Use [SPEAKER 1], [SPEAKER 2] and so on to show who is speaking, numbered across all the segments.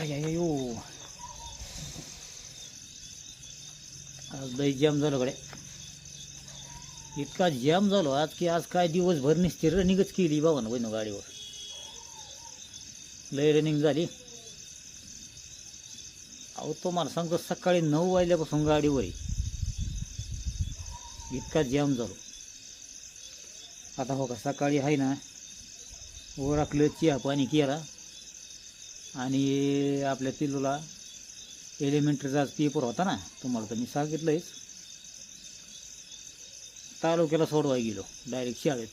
[SPEAKER 1] I I oh. आज लई जाम झालं कडे इतका जाम झालो आज की आज काय दिवसभर निस्ती रनिंगच केली बाबा ना बहिण गाडीवर. लय रनिंग झाली. अहो तो मला सांगतो सकाळी नऊ वाजल्यापासून गाडीवर इतका जाम झालो. आता हो का सकाळी आहे ना ओळखलं चिया पाणी केला. आणि आपल्या तिलूला एलिमेंटरीचा पेपर होता ना तुम्हाला तर मी सांगितलंयच. तालुक्याला सोडवाय गेलो डायरेक्ट शाळेत.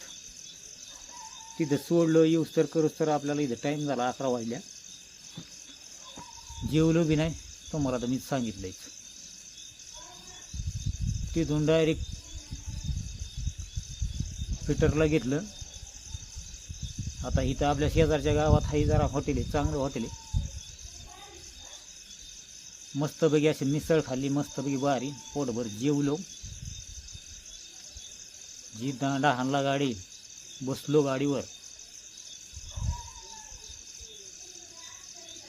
[SPEAKER 1] तिथं सोडलं यूज तर करूच तर आपल्याला इथं टाईम झाला अकरा वाजल्या. जेवलो बी नाही तुम्हाला तर मीच सांगितलंयच. तिथून डायरेक्ट फिटरला घेतलं. आता इथं आपल्या शेजारच्या गावात हाही जरा हॉटेल आहे चांगलं हॉटेल आहे. मस्तपैकी अशी मिसळ खाल्ली मस्तपैकी बारी पोटभर जेवलो. जी दांडा हाणला गाडी बसलो गाडीवर.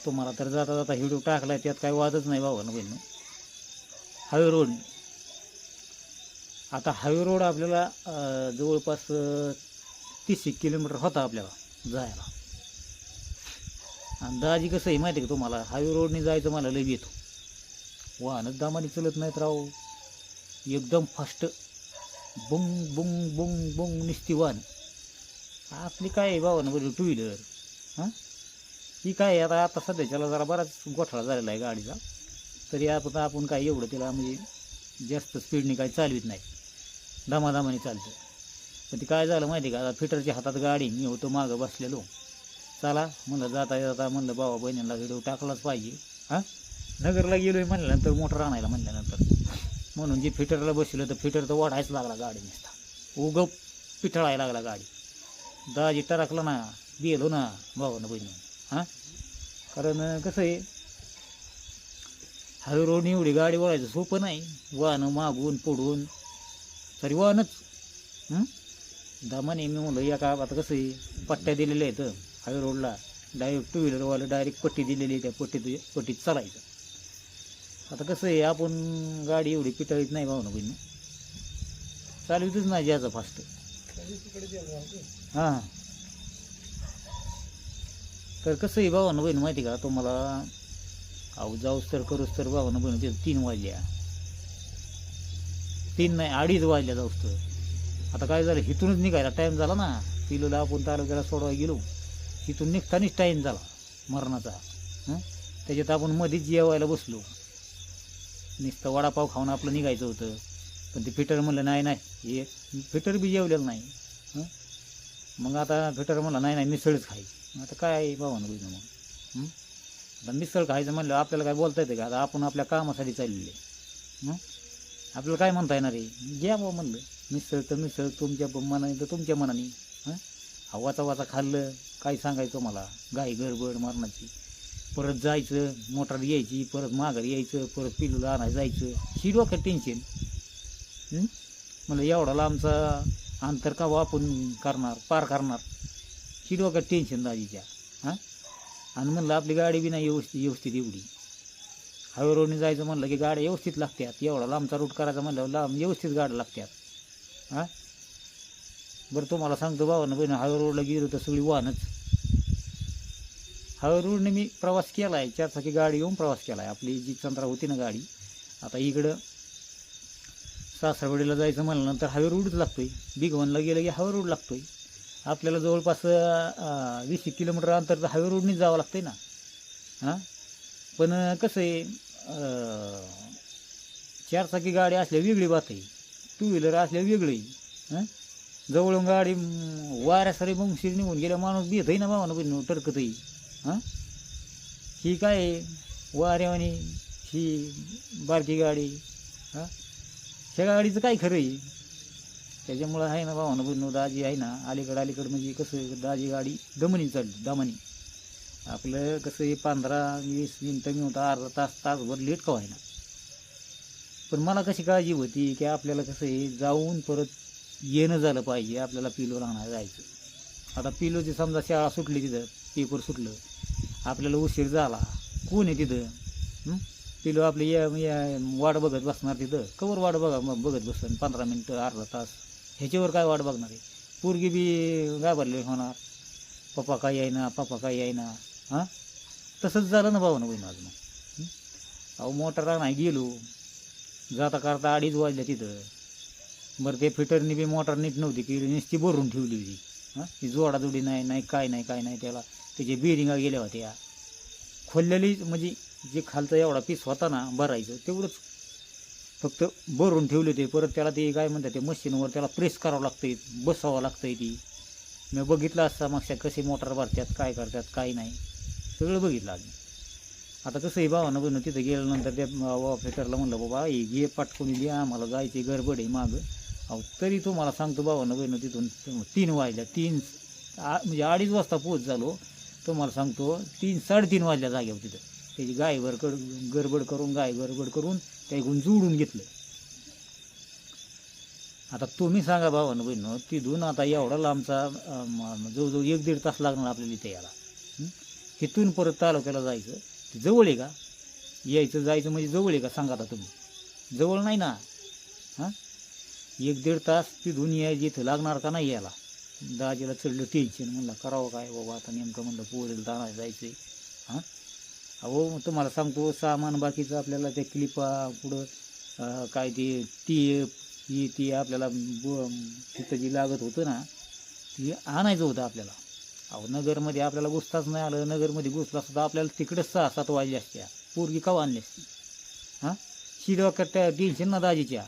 [SPEAKER 1] तुम्हाला तर जाता जाता व्हिडिओ टाकलाय त्यात काही वादच नाही बाबा ना बहिण. Highway road. आता हायवे रोड आपल्याला जवळपास तीसशे तीस एक किलोमीटर होता आपल्याला. जायला. आणि दाजी कसं आहे माहिती आहे का तुम्हाला? हायवे रोडने जायचं मला लय येतो वाहनच दामाने चलत नाहीत राव. एकदम फास्ट बुंग बुंग बुंग बुंग निसती वाहन. आपली काय आहे बाबा ना बरं टू व्हीलर हां? ही काय आहे, आता आता सध्याच्याला जरा बराच गोठळा झालेला आहे गाडीचा. तरी आपण आपण काय एवढं तिला म्हणजे जास्त स्पीडने काही चालवित नाही. दमादमाने चालतं पण ते काय झालं माहिती आहे का? आता फिटरच्या हातात गाडी मी होतो मागं बसलेलो. चला म्हणलं जाता जाता म्हणलं बाबा बहिणीला व्हिडिओ टाकलाच पाहिजे. हां? नगरला गेलोय म्हणल्यानंतर मोटर आणायला म्हणल्यानंतर. म्हणून जे फिटरला बसलं तर फिटर तर वाढायच लागला गाडी नुसता. उग पिठळायला लागला गाडी. दाजी टरकला ना गेलो ना भावानं बहिणी हां? कारण कसं आहे हायवे एवढी गाडी वळायचं सोपं नाही. वाहनं मागून पुढून. तरी वाहनच. दामाने मी म्हणलो या का? आता कसं आहे? पट्ट्या दिलेल्या आहेत हायवे रोडला. डायरेक्ट टू व्हीलरवालं डायरेक्ट पट्टी दिलेली आहे त्या पट्टीत पट्टीत चालायचं. आता कसं आहे आपण गाडी एवढी पिटाळीत नाही भावना बहिणी. चालवितच नाही ज्याचं फास्ट हां. तर कसं आहे भावानं बहिणी माहिती का? तुम्हाला अहो जाऊस तर करूस तर भावानं बहिणी तिथं तीन वाजल्या. तीन नाही अडीच वाजल्या जाऊस तर. आता काय झालं इथूनच निघायला टाईम झाला ना. पिलूला आपण तालुक्याला सोडवायला गेलो. इथून निघतानीच टाईम झाला मरणाचा. त्याच्यात आपण मध्येच जेवायला बसलो. नुसतं वडापाव खाऊन आपलं निघायचं होतं. पण ते फिटर म्हणलं नाही नाही हे फिटर बी जेवलेलं नाही. मग आता फिटर म्हणलं नाही नाही मिसळच खायची. आता काय आहे भावानं बहिणं मग? आता मिसळ खायचं म्हणलं आपल्याला काय बोलता येतं का? आता आपण आपल्या कामासाठी चाललेले. आहे आपल्याला काय म्हणता येणार आहे? घ्या बा म्हणलं. मिसळ तर मिसळ तुमच्या मनाने तर तुमच्या मनाने. हां? हवाचा वाचा खाल्लं काय सांगायचं मला गाय गडबड मरणाची परत जायचं मोटार यायची परत माघारी यायचं परत पिलूला आणायला जायचं. ही डोक्यात टेन्शन म्हणलं एवढा लांबचा अंतर का बा आपण करणार पार करणार? ही डोक्यात टेन्शन दाजीच्या हां? आणि म्हणलं आपली गाडी बी नाही व्यवस्थित व्यवस्थित एवढी. हायवे रोडने जायचं म्हणलं की गाड्या व्यवस्थित लागतात एवढा लांबचा रूट करायचा म्हणलं लांब व्यवस्थित गाड्या लागतात हां? बरं तुम्हाला सांगतो भावानं बहिण हायवे रोडला गेलो तर सगळी वाहनच. हायवे रोडने मी प्रवास केला आहे चारचाकी गाडी घेऊन प्रवास केला आहे आपली जी चंद्रा होती ना गाडी आता इकडं सासरवाडीला जायचं म्हणल्यानंतर हायवे रोडच लागतोय. बिगवनला गेलं की हायवे रोड लागतो आहे आपल्याला जवळपास वीस एक किलोमीटर अंतर तर हायवे रोडनेच जावं आहे ना. हां? पण कसं आहे चारचाकी गाडी असल्या वेगळी बात आहे. टू व्हीलर असल्या वेगळी हां जवळून गाडी म, वाऱ्यासारी मग शिर निघून गेल्या माणूस भेटही ना बाबा पण टडकतही हां ही काय आहे? वाऱ्यावानी ही बारकी गाडी. हां ह्या गाडीचं काय खरं आहे? त्याच्यामुळं आहे ना भावानं बहिण दाजी आहे ना अलीकडं अलीकडं म्हणजे कसं दाजी गाडी दमनी चालली दमनी. आपलं कसं हे पंधरा वीस मिनटं मी होता अर्धा तास तासभर लेट का व्हायना पण मला कशी काळजी होती की आपल्याला कसं हे जाऊन परत येणं झालं पाहिजे आपल्याला पिलो राहणार जायचं. आता पिलोची समजा शाळा सुटली तिथं पेपर सुटलं आपल्याला उशीर झाला कोण आहे तिथं? पिलो आपले या या वाट बघत बसणार तिथं. कवर वाट बघा मग बघत बसन पंधरा मिनटं अर्धा तास. ह्याच्यावर काय वाट बघणार आहे? पोरगी बी घाबरले होणार. पप्पा काय येईना पप्पा काय येईना हां? तसंच झालं ना भाऊ ना बहीण आज मग अहो मोटर नाही गेलो. जाता करता अडीच वाजल्या तिथं. बरं ते फिटरनी बी मोटर नीट नव्हती की नुसती भरून ठेवली होती. हां? ती जोडाजोडी नाही नाही काय नाही काय नाही त्याला त्याचे बिरिंगा गेल्या होत्या. खोललेली म्हणजे जे खालचा एवढा पीस होता ना भरायचं तेवढंच फक्त भरून ठेवले होते. परत त्याला ते काय म्हणतात ते मशीनवर त्याला प्रेस करावं लागतंय बसावं लागतंय ती. मी बघितलं असता मागच्या कसे मोटर भरतात काय करतात काय नाही. सगळं बघितलं आम्ही. आता कसं आहे भावानं बनवून तिथं गेल्यानंतर त्या ऑपरेटरला म्हणलं बाबा हे घे पाठवून दे आम्हाला जायची गडबड आहे मागं. अहो तरी तुम्हाला सांगतो भावानं बहिणं तिथून तीन वाजल्या तीन आ म्हणजे अडीच वाजता पोच झालो. तुम्हाला सांगतो तीन साडेतीन वाजल्या जागेवर हो तिथं. त्याची गायभर कड गडबड करून गाय गडबड करून त्या इकडून जोडून घेतलं. आता तुम्ही सांगा भावानं बहिणं तिथून आता एवढा लांबचा जवळजवळ एक दीड तास लागणार आपल्याला इथे यायला. इथून परत तालुक्याला जायचं. ते जवळ आहे का? यायचं जायचं म्हणजे जवळ आहे का? सांगा आता तुम्ही. जवळ नाही ना? हां? एक दीड तास तिथून यायचं इथं लागणार का नाही यायला दाजीला चढलं टेन्शन म्हणलं करावं काय बाबा? आता नेमकं म्हणलं पोरेल दाना जायचं आहे हां? अहो तुम्हाला सांगतो सामान बाकीचं आपल्याला त्या क्लिपा पुढं काय ते ती ही ती आपल्याला तिथं जी लागत होतं ना ती आणायचं होतं आपल्याला. अहो नगरमध्ये आपल्याला घुसताच नाही आलं नगरमध्ये घुसला सुद्धा आपल्याला तिकडंच सहा सात वाजले असत्या. पोरगी कवा आणली असती? हां? शिडवाक्यात त्या टेन्शन ना दाजीच्या.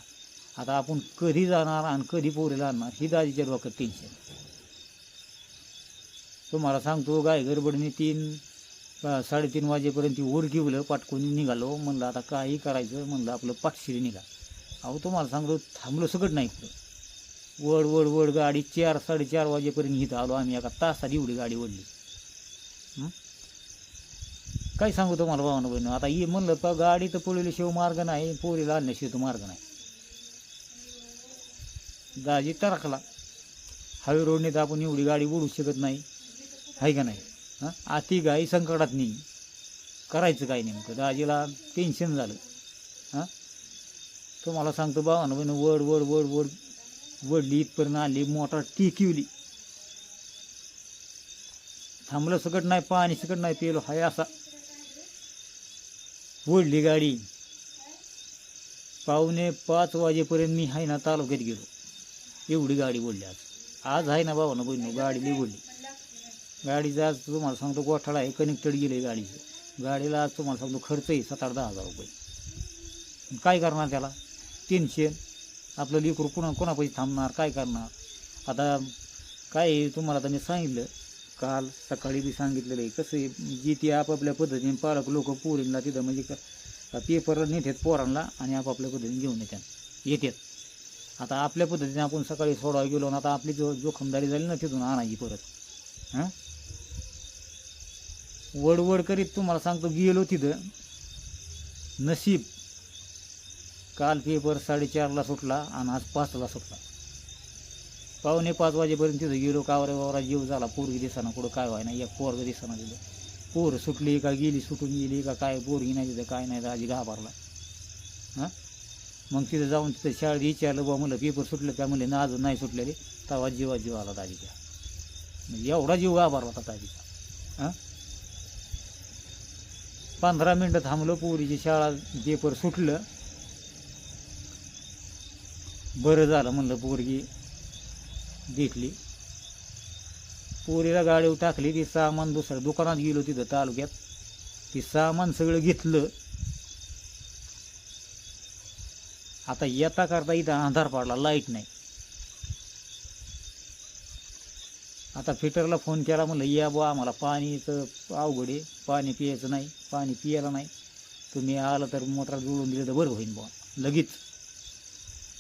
[SPEAKER 1] आता आपण कधी जाणार आणि कधी पोरीला आणणार ही दाजीच्या डोक्यात टेन्शन तुम्हाला सांगतो गाय गडबडीने तीन साडेतीन वाजेपर्यंत ती ओढ घेवलं पाटकोनी निघालो म्हणलं आता काही करायचं म्हणलं आपलं पाठशिरी निघा. अहो तुम्हाला सांगतो थांबलो सगळं नाही इकडं वड वड वड गाडी चार साडेचार वाजेपर्यंत इथं आलो आम्ही. एका तासात एवढी गाडी ओढली. काय सांगू तुम्हाला भावानं बहिण? आता ये म्हणलं का गाडी तर पळवल्याशिवाय मार्ग नाही पोरीला आणल्याशिवाय तो मार्ग नाही. दाजी तरखला हायवे रोडने तर आपण एवढी गाडी ओढू शकत नाही. आहे का नाही? हां? आती गाई संकटात नाही करायचं काय नेमकं? दाजीला टेन्शन झालं. हां? तुम्हाला सांगतो भावानं बहिण वड वड वड वड. वडली इथपर्यंत आली मोटार टिकिवली. थांबलं सकट नाही पाणी सकट नाही पेलो हाय असा. वडली गाडी. पावणे पाच वाजेपर्यंत मी हाय ना तालुक्यात गेलो. एवढी गाडी बोलली आज. आज आहे ना भावानं बहिणी गाडी लई ओढली गाडीचं आज तुम्हाला सांगतो गोठाळा आहे कनेक्टेड गेलं आहे गाडीचं. गाडीला आज तुम्हाला सांगतो खर्च आहे सात आठ दहा हजार रुपये. काय करणार त्याला? टेन्शन आपलं लेकरू पुन्हा कोणापाशी थांबणार काय करणार? आता काय तुम्हाला आता मी सांगितलं काल सकाळी बी सांगितलेलं आहे कसं आहे जी ती आपापल्या पद्धतीने पालक लोक पोरींना तिथं म्हणजे का पेपरला नेतात पोरांना आणि आपापल्या पद्धतीने घेऊन येतात येतात आता आपल्या पद्धतीने आपण सकाळी सोडावं गेलो ना आता आपली जो जोखमदारी झाली ना तिथून आणायची परत. हां? वडवड करीत तुम्हाला सांगतो गेलो तिथं नशीब काल पेपर साडेचारला सुटला आणि आज पाचला सुटला. पावणे पाच वाजेपर्यंत तिथं गेलो कावरे वावरा जीव झाला. पोरगी दिसाना कुठं काय व्हायना एक पोरग दिसाना तिथं. पोर सुटली का गेली सुटून गेली का काय पोरगी नाही तिथं काय नाही आजी घाबरला. हां? मग तिथं जाऊन तिथं शाळेत विचारलं बा म्हणलं पेपर सुटलं का? म्हणले ना अजून नाही सुटलेले. तवा जीवा जीव आला दाजीच्या म्हणजे एवढा जीव घाबरला होता दाजीचा. हां? पंधरा मिनटं थांबलो पोरीची शाळा पेपर सुटलं. बरं झालं म्हणलं पोरगी भेटली. पोरीला गाडीवर टाकली ती सामान दुसऱ्या दुकानात गेलो तिथं तालुक्यात. ती सामान सगळं घेतलं. आता येता करता इथं अंधार पाडला लाइट नाही. आता फिटरला फोन केला म्हणलं या बुवा आम्हाला पाणीचं अवघड आहे. पाणी पियायचं नाही पाणी पियायला नाही. तुम्ही आलं तर मोटर जुळून दिलं तर बरं होईन बुवा. लगेच.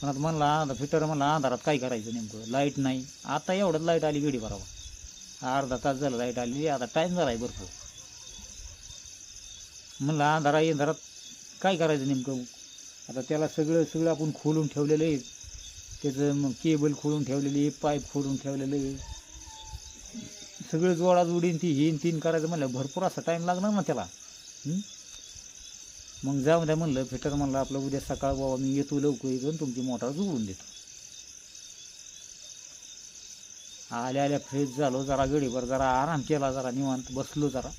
[SPEAKER 1] पण आता म्हणला आता फिटर म्हणला अंधारात काय करायचं नेमकं? लाइट नाही. आता एवढं लाइट आली गडी भरावा अर्धा तास झाला लाइट आली आता टाईम झाला आहे भरपूर. म्हणलं अंधारा अंधारात काय करायचं नेमकं? आता त्याला सगळं सगळं आपण खोलून ठेवलेलं आहे. त्याचं मग केबल खोलून ठेवलेली आहे पाईप खोलून ठेवलेलं आहे. सगळं जोडा जोडीन ती हिन तीन करायचं म्हणलं भरपूर असा टाईम लागणार ना त्याला. हं? मग जाऊ द्या म्हणलं फिटर म्हणलं आपलं उद्या सकाळ बाबा मी येतो लवकर येतो तुमची मोटार जुळून देतो. आल्या आल्या फ्रेश झालो जरा गडीभर जरा आराम केला जरा निवांत बसलो जरा.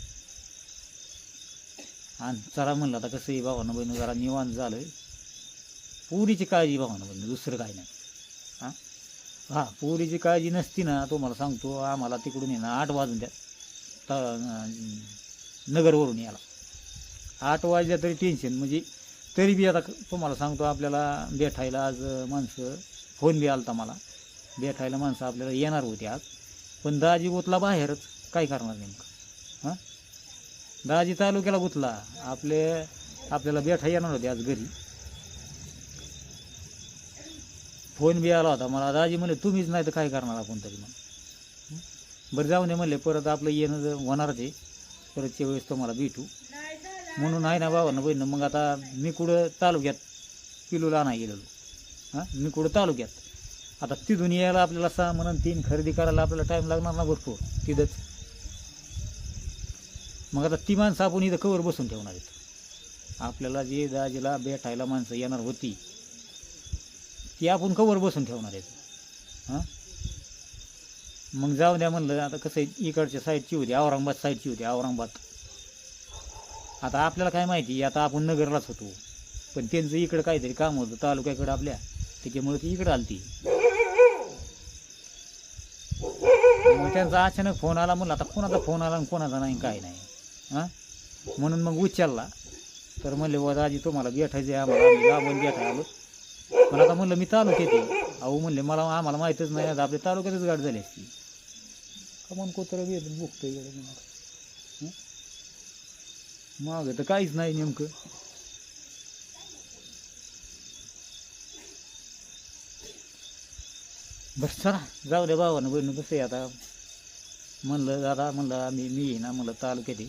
[SPEAKER 1] आणि जरा म्हणलं आता कसं आहे भावानं बहिणी जरा निवांत झालोय. पुरीची काळजी भावानं बहिणी दुसरं काही नाही. हां? हां पुरीची काळजी नसती ना तुम्हाला सांगतो आम्हाला तिकडून येणं ना आठ वाजून द्या. त नगरवरून यायला. आठ वाजल्या तरी टेन्शन म्हणजे तरी बी आता तुम्हाला सांगतो आपल्याला भेटायला आज माणसं फोन बी आलता मला. भेटायला माणसं आपल्याला येणार होती आज. पण दाजी गुतला बाहेरच. काय करणार नेमकं? हां? दाजी तालुक्याला गुतला. आपले आपल्याला बेठा येणार होते आज घरी. फोन बी आला होता मला. दाजी म्हणले तुम्हीच नाही तर काय करणार आपण तरी मग? बरं जाऊन दे म्हणले परत आपलं येणं जर होणारच आहे. परतच्या वेळेस तुम्हाला भेटू. म्हणून आहे ना बाबांना बहिणं मग आता मी कुठं तालुक्यात किलोला नाही गेलेलो. हां? मी कुठं तालुक्यात? आता तिथून यायला आपल्याला सहा म्हणून तीन खरेदी करायला आपल्याला टाईम लागणार ना भरपूर तिथंच. मग आता ती माणसं आपण इथं कवर बसून ठेवणार आहेत. आपल्याला जे दाजीला भेटायला माणसं येणार होती ती आपण कवर बसून ठेवणार आहेत. हां? मग जाऊ द्या म्हणलं आता कसं आहे, इकडच्या साईडची होती औरंगाबाद साईडची होती औरंगाबाद. आता आपल्याला काय माहिती आता आपण नगरलाच होतो. पण त्यांचं इकडं काहीतरी काम होतं तालुक्याकडं आपल्या. त्याच्यामुळे ती इकडं आलती. मग त्यांचा अचानक फोन आला म्हणलं आता कोणाचा फोन आला आणि कोणाचा नाही काय नाही. हां? म्हणून मग उचलला. तर म्हणले व आजी तुम्हाला भेटायचे आम्हाला आम्ही बेठाय आलो. पण आता म्हणलं मी तालुक्यात येते अहो म्हणले मला आम्हाला माहीतच नाही आता आपल्या तालुक्यातच गाठ झाली असती. का म्हणून कोत्र बी बुकतोय माग तर काहीच नाही नेमकं. बस चला जाऊ द्या भावानं बहिणं कसं आहे आता. म्हणलं दादा म्हणलं आम्ही मी येईन ना म्हणलं तालुक्यात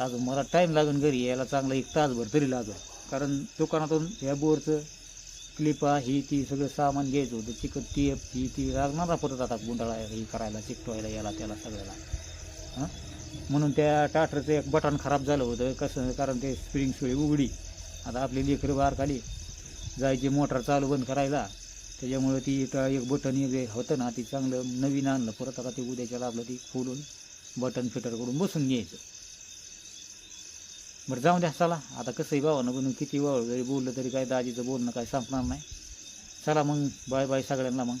[SPEAKER 1] अजून मला टाईम लागेल घरी यायला चांगला एक तासभर तरी लागेल. कारण दुकानातून ह्या बोरचं क्लिपा ही ती सगळं सामान घ्यायचं होतं. चिकट टेप ही ती लागणार परत आता गुंडाळा हे करायला चिकटवायला याला त्याला सगळ्याला. हां? म्हणून त्या टाटरचं एक बटन खराब झालं होतं. कसं? कारण ते स्प्रिंग सुळी उघडी. आता आपली लेकरं बारखाली खाली जायची मोटर चालू बंद करायला. त्याच्यामुळे ती एक बटन एक होतं ना ती चांगलं नवीन आणलं. परत आता ते उद्याच्याला आपलं ती खोलून बटन फिटरकडून बसून घ्यायचं. बरं जाऊ द्या चला. आता कसंही भावानं बनून किती वाळ जरी बोललं तरी काय दाजीचं बोलणं काय संपणार नाही. चला मग बाय बाय सगळ्यांना मग.